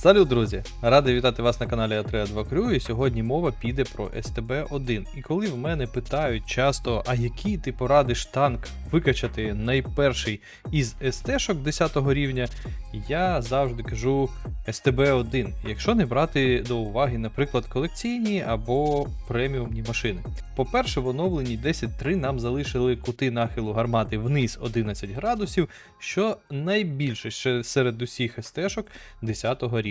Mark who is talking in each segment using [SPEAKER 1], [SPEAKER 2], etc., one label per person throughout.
[SPEAKER 1] Салют, друзі! Радий вітати вас на каналі А3А2 Crew, і сьогодні мова піде про СТБ-1. І коли в мене питають часто, а який ти порадиш танк викачати найперший із СТ-шок 10 рівня, я завжди кажу СТБ-1, якщо не брати до уваги, наприклад, колекційні або преміумні машини. По-перше, в оновленні 10.3 нам залишили кути нахилу гармати вниз 11 градусів, що найбільше ще серед усіх СТ-шок 10 рівня.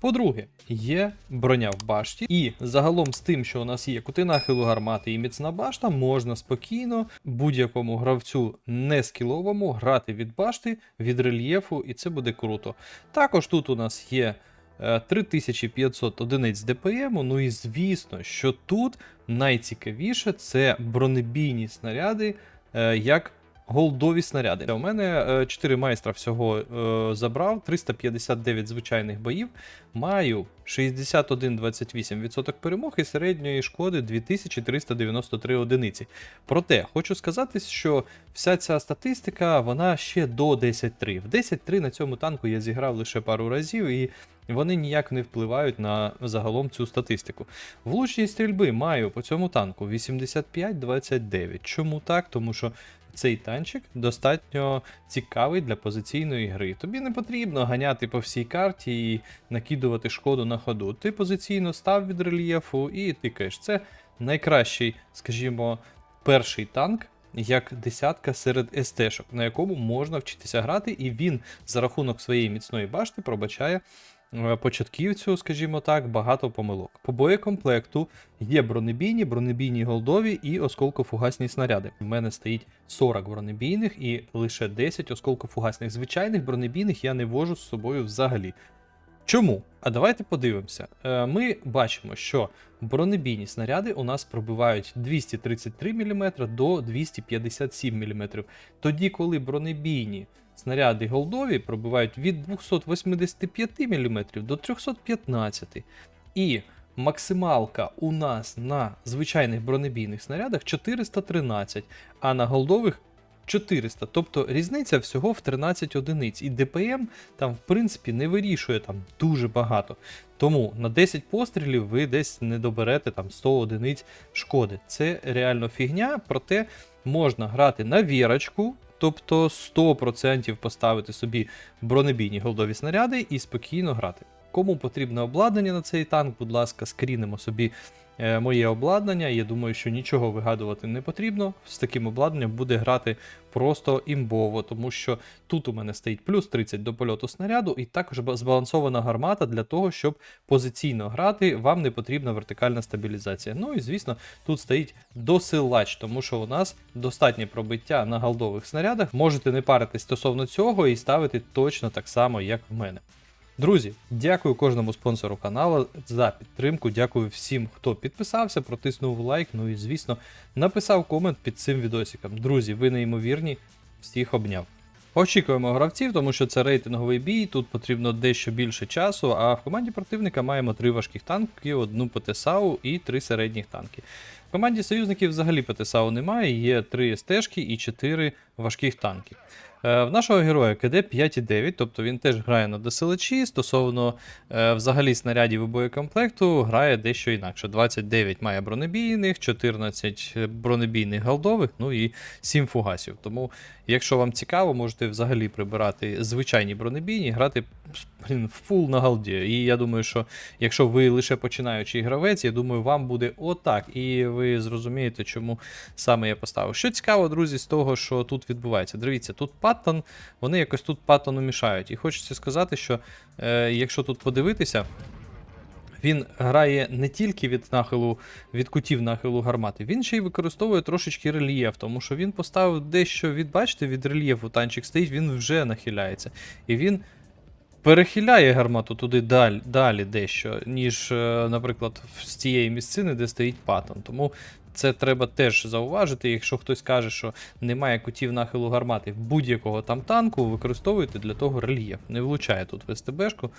[SPEAKER 1] По-друге, є броня в башті, і загалом з тим, що у нас є кути нахилу гармати і міцна башта, можна спокійно будь-якому гравцю не скіловому грати від башти, від рельєфу, і це буде круто. Також тут у нас є. е, 3500 одиниць ДПМ, ну і звісно, що тут найцікавіше це бронебійні снаряди, е, як голдові снаряди. У мене 4 майстра всього е, забрав, 359 звичайних боїв. Маю 61,28% перемог і середньої шкоди 2393 одиниці. Проте хочу сказати, що вся ця статистика вона ще до 10.3. В 10.3 на цьому танку я зіграв лише пару разів, і вони ніяк не впливають на загалом цю статистику. Влучність стрільби маю по цьому танку 85-29. Чому так? Тому що цей танчик достатньо цікавий для позиційної гри. Тобі не потрібно ганяти по всій карті і накидувати шкоду на ходу. Ти позиційно став від рельєфу і тикаєш. Це найкращий, скажімо, перший танк. Як десятка серед СТ-шок, на якому можна вчитися грати, і він за рахунок своєї міцної башти пробачає початківцю, скажімо так, багато помилок. По боєкомплекту є бронебійні, бронебійні голдові і осколкофугасні снаряди. В мене стоїть 40 бронебійних і лише 10 осколкофугасних. Звичайних бронебійних я не вожу з собою взагалі. Чому? А давайте подивимося. Е, Ми бачимо, що бронебійні снаряди у нас пробивають 233 мм до 257 мм. Тоді, коли бронебійні снаряди голдові пробивають від 285 мм до 315 І максималка у нас на звичайних бронебійних снарядах 413, а на голдових 400. Тобто різниця всього в 13 одиниць. І ДПМ там, в принципі, не вирішує там дуже багато. Тому на 10 пострілів ви десь не доберете там 100 одиниць шкоди. Це реально фігня, проте можна грати на вірочку. Тобто 100% поставити собі бронебійні голдові снаряди і спокійно грати. Кому потрібне обладнання на цей танк, будь ласка, скрінемо собі моє обладнання. Я думаю, що нічого вигадувати не потрібно. З таким обладнанням буде грати просто імбово, тому що тут у мене стоїть плюс 30 до польоту снаряду, і також збалансована гармата для того, щоб позиційно грати, вам не потрібна вертикальна стабілізація. Ну і звісно, тут стоїть досилач, тому що у нас достатнє пробиття на голдових снарядах. Можете не паритись стосовно цього і ставити точно так само, як в мене. Друзі, дякую кожному спонсору каналу за підтримку. Дякую всім, хто підписався, протиснув лайк. Ну і звісно, написав комент під цим відосиком. Друзі, ви неймовірні, всіх обняв. Очікуємо гравців, тому що це рейтинговий бій. Тут потрібно дещо більше часу. А в команді противника маємо три важких танки, одну ПТСАУ і три середніх танки. В команді союзників взагалі ПТСАУ немає, є три стежки і чотири важких танки. Е, В нашого героя КД 5,9, тобто він теж грає на досилачі. Стосовно е, взагалі снарядів і боєкомплекту, грає дещо інакше. 29 має бронебійних, 14 бронебійних голдових, ну і 7 фугасів. Тому, якщо вам цікаво, можете взагалі прибирати звичайні бронебійні, грати блін, в фул на голді. І я думаю, що якщо ви лише починаючий гравець, я думаю, вам буде отак. І ви зрозумієте, чому саме я поставив. Що цікаво, друзі, з того, що тут відбувається. Дивіться, тут паттон, вони якось тут паттону мішають. І хочеться сказати, що е, якщо тут подивитися. Він грає не тільки від нахилу, від кутів нахилу гармати, він ще й використовує трошечки рельєф, тому що він поставив дещо від, бачите, від рельєфу танчик стоїть, він вже нахиляється. І він перехиляє гармату туди далі, далі дещо, ніж, е, наприклад, з тієї місцини, де стоїть паттон. Тому це треба теж зауважити. Якщо хтось каже, що немає кутів нахилу гармати в будь-якого там танку, використовуйте для того рельєф. Не влучає тут в СТБшку.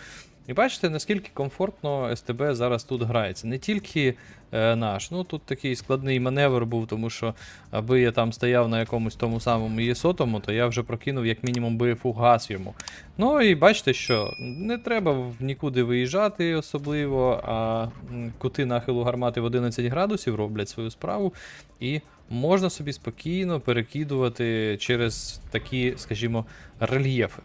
[SPEAKER 1] І бачите, наскільки комфортно СТБ зараз тут грається. Не тільки е, наш. Ну тут такий складний маневр був, тому що аби я там стояв на якомусь тому самому ЄСотому, то я вже прокинув як мінімум би фугас йому. Ну і бачите, що не треба нікуди виїжджати особливо, а кути нахилу гармати в 11 градусів роблять свою справу, і можна собі спокійно перекидувати через такі, скажімо, рельєфи.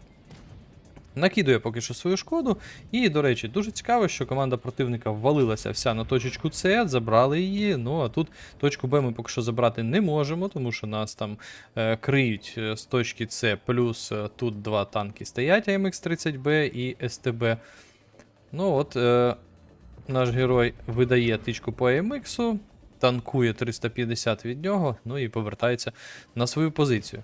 [SPEAKER 1] Накидує поки що свою шкоду. І, до речі, дуже цікаво, що команда противника ввалилася вся на точечку С, забрали її. Ну а тут точку Б ми поки що забрати не можемо, тому що нас там е, криють е, з точки С, плюс е, тут два танки стоять, АМХ-30Б і СТБ. Ну от, е, наш герой видає тичку по AMX, танкує 350 від нього, ну і повертається на свою позицію.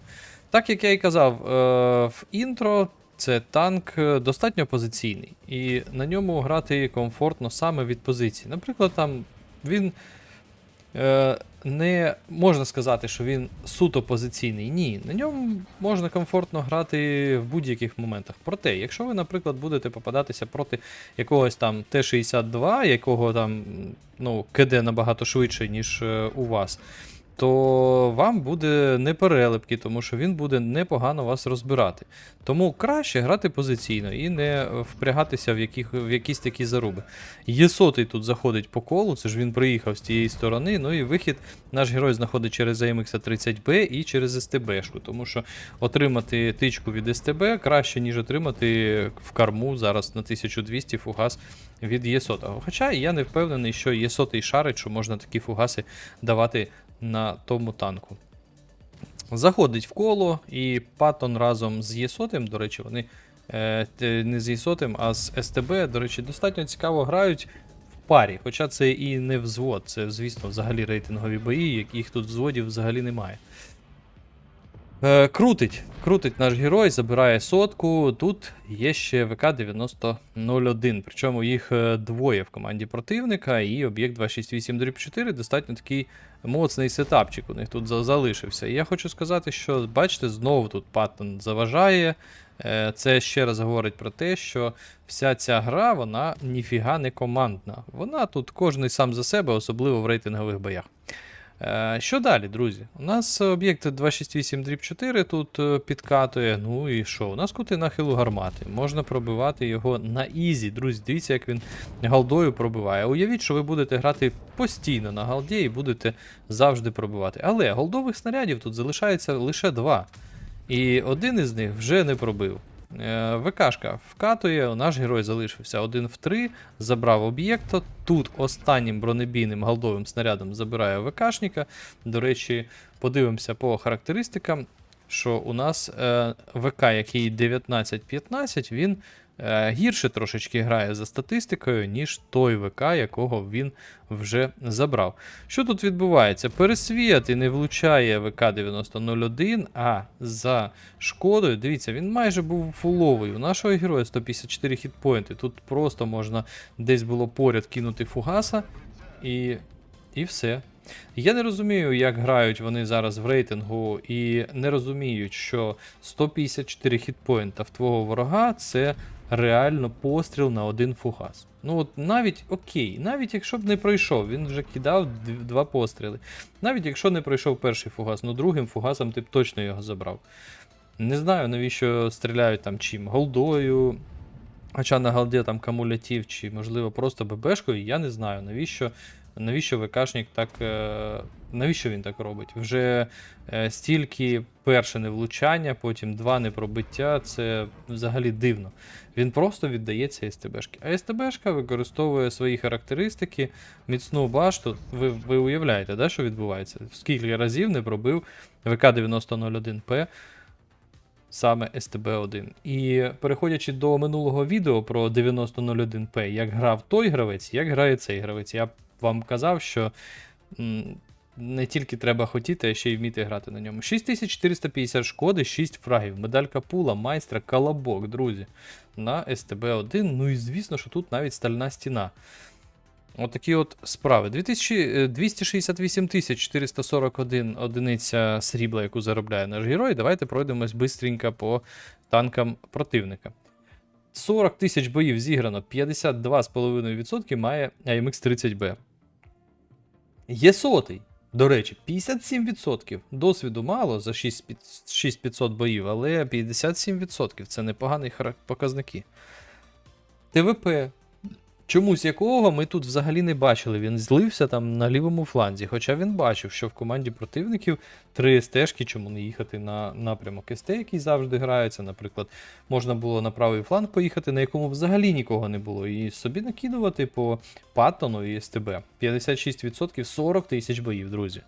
[SPEAKER 1] Так як я і казав е, в інтро, це танк е, достатньо позиційний, і на ньому грати комфортно саме від позиції. Наприклад, там він е, не можна сказати, що він суто позиційний. Ні, на ньому можна комфортно грати в будь-яких моментах. Проте, якщо ви, наприклад, будете попадатися проти якогось там Т-62, якого там ну, КД набагато швидше, ніж е, у вас. То вам буде не перелепки, тому що він буде непогано вас розбирати. Тому краще грати позиційно і не впрягатися в, яких, в якісь такі заруби. Єсотий тут заходить по колу, це ж він приїхав з тієї сторони. Ну і вихід наш герой знаходить через AMX 30B і через СТБшку. Тому що отримати тичку від СТБ краще, ніж отримати в карму зараз на 1200 фугас від Єсотого. Хоча я не впевнений, що Єсотий шарить, що можна такі фугаси давати на тому танку. Заходить в коло, і Паттон разом з Єсотим, до речі, вони е, не з Єсотим, а з СТБ, до речі, достатньо цікаво грають в парі. Хоча це і не взвод, це, звісно, взагалі рейтингові бої, яких тут взводів взагалі немає. Е, крутить, крутить наш герой, забирає сотку. Тут є ще ВК-9001. Причому їх е, двоє в команді противника, і об'єкт 268-4 достатньо такий моцний сетапчик у них тут за- залишився. І я хочу сказати, що бачите, знову тут Паттон заважає. Е, Це ще раз говорить про те, що вся ця гра, вона ніфіга не командна. Вона тут кожний сам за себе, особливо в рейтингових боях. Е, Що далі, друзі? У нас об'єкт 268-4 тут е, підкатує. Ну і що? У нас кути нахилу гармати. Можна пробивати його на ізі. Друзі, дивіться, як він галдою пробиває. Уявіть, що ви будете грати постійно на галді і будете завжди пробивати. Але голдових снарядів тут залишається лише два. І один із них вже не пробив. Е, ВКшка вкатує, наш герой залишився один в 3, забрав об'єкта. Тут останнім бронебійним голдовим снарядом забирає ВКшника. До речі, подивимося по характеристикам, що у нас е, ВК, який 19-15, він гірше трошечки грає за статистикою, ніж той ВК, якого він вже забрав. Що тут відбувається? Пересвіяти не влучає ВК-9001, а за шкодою, дивіться, він майже був фуловий. У нашого героя 154 хітпоінти. Тут просто можна десь було поряд кинути фугаса і, і все. Я не розумію, як грають вони зараз в рейтингу, і не розуміють, що 154 хітпоінта в твого ворога це реально постріл на один фугас. Ну от навіть окей, навіть якщо б не пройшов, він вже кидав два постріли. Навіть якщо не пройшов перший фугас, ну другим фугасом ти б точно його забрав. Не знаю, навіщо стріляють там чим, голдою. Хоча на голді там камулятив, чи можливо просто ББшкою, я не знаю, навіщо, навіщо ВКшник так. Е, навіщо він так робить? Вже е, стільки перше не влучання, потім два не пробиття, це взагалі дивно. Він просто віддається СТБшки. А СТБшка використовує свої характеристики, міцну башту. Ви, ви уявляєте, да, що відбувається? Скільки разів не пробив ВК-9001П саме STB1. І переходячи до минулого відео про 9001P, як грав той гравець, як грає цей гравець, я вам казав, що не тільки треба хотіти, а ще й вміти грати на ньому. 6450 шкоди, 6 фрагів, медалька пула, майстра, колобок, друзі. На STB1. Ну і звісно, що тут навіть стальна стіна. Отакі от справи. 2000, е, 268 441 одиниця срібла, яку заробляє наш герой. Давайте пройдемось бистренько по танкам противника. 40 тисяч боїв зіграно, 52,5% має AMX 30B. Є сотий. До речі, 57%. Досвіду мало за 6500 боїв, але 57% це непогані показники. ТВП. Чомусь якого ми тут взагалі не бачили. Він злився там на лівому фланзі. Хоча він бачив, що в команді противників три стежки, чому не їхати на напрямок СТ, який завжди грається. Наприклад, можна було на правий фланг поїхати, на якому взагалі нікого не було, і собі накидувати по Паттону і СТБ. 56% 40 тисяч боїв, друзі.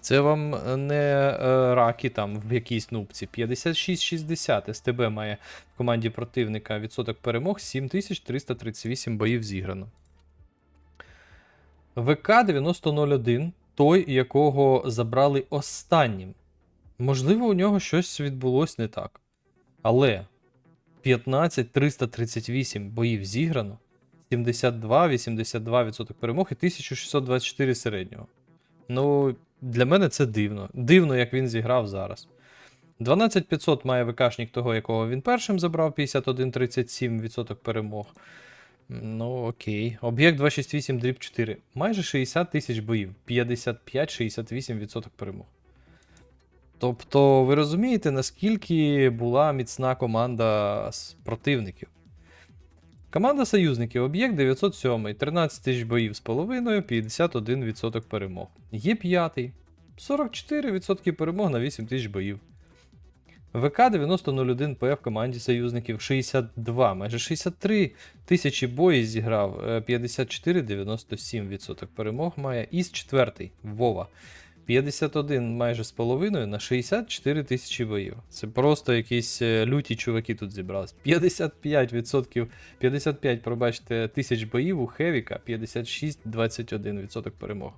[SPEAKER 1] Це вам не е, раки там в якійсь нубці. 56-60 СТБ має в команді противника відсоток перемог, 7338 боїв зіграно. ВК 9001, той, якого забрали останнім. Можливо, у нього щось відбулось не так. Але 15338 боїв зіграно, 72-82% перемог і 1624 середнього. Ну, для мене це дивно. Дивно, як він зіграв зараз. 12500 має ВКшник того, якого він першим забрав, 51-37% перемог. Ну, окей. Об'єкт 268 дріб 4. Майже 60 тисяч боїв, 55-68% перемог. Тобто, ви розумієте, наскільки була міцна команда з противників. Команда союзників об'єкт 907, 13 тисяч боїв з половиною, 51% перемог. Є п'ятий, 44% перемог на 8 тисяч боїв. ВК 9001 П в команді союзників 62, майже 63 тисячі боїв зіграв, е, 54-97% перемог має. Іс 4 Вова. 51 майже з половиною на 64 тисячі боїв. Це просто якісь е, люті чуваки тут зібрались. 55%, 55, пробачте, тисяч боїв у Хевіка, 56-21% перемог.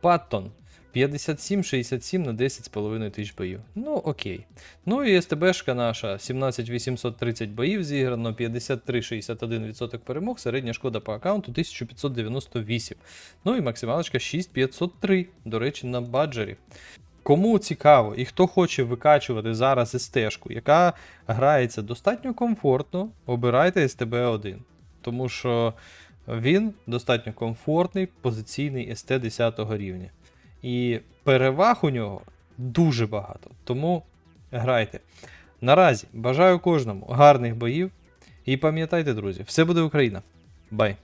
[SPEAKER 1] Паттон 57-67 на 10,5 тисяч боїв. Ну, окей. Ну і СТБшка наша 17830 боїв зіграно, 53-61% перемог, середня шкода по аккаунту 1598. Ну і максималочка 6503, до речі, на баджері. Кому цікаво і хто хоче викачувати зараз СТ-шку, яка грається достатньо комфортно, обирайте СТБ-1. Тому що він достатньо комфортний, позиційний СТ 10 рівня. І переваг у нього дуже багато. Тому грайте. Наразі бажаю кожному гарних боїв. І пам'ятайте, друзі, все буде Україна. Бай!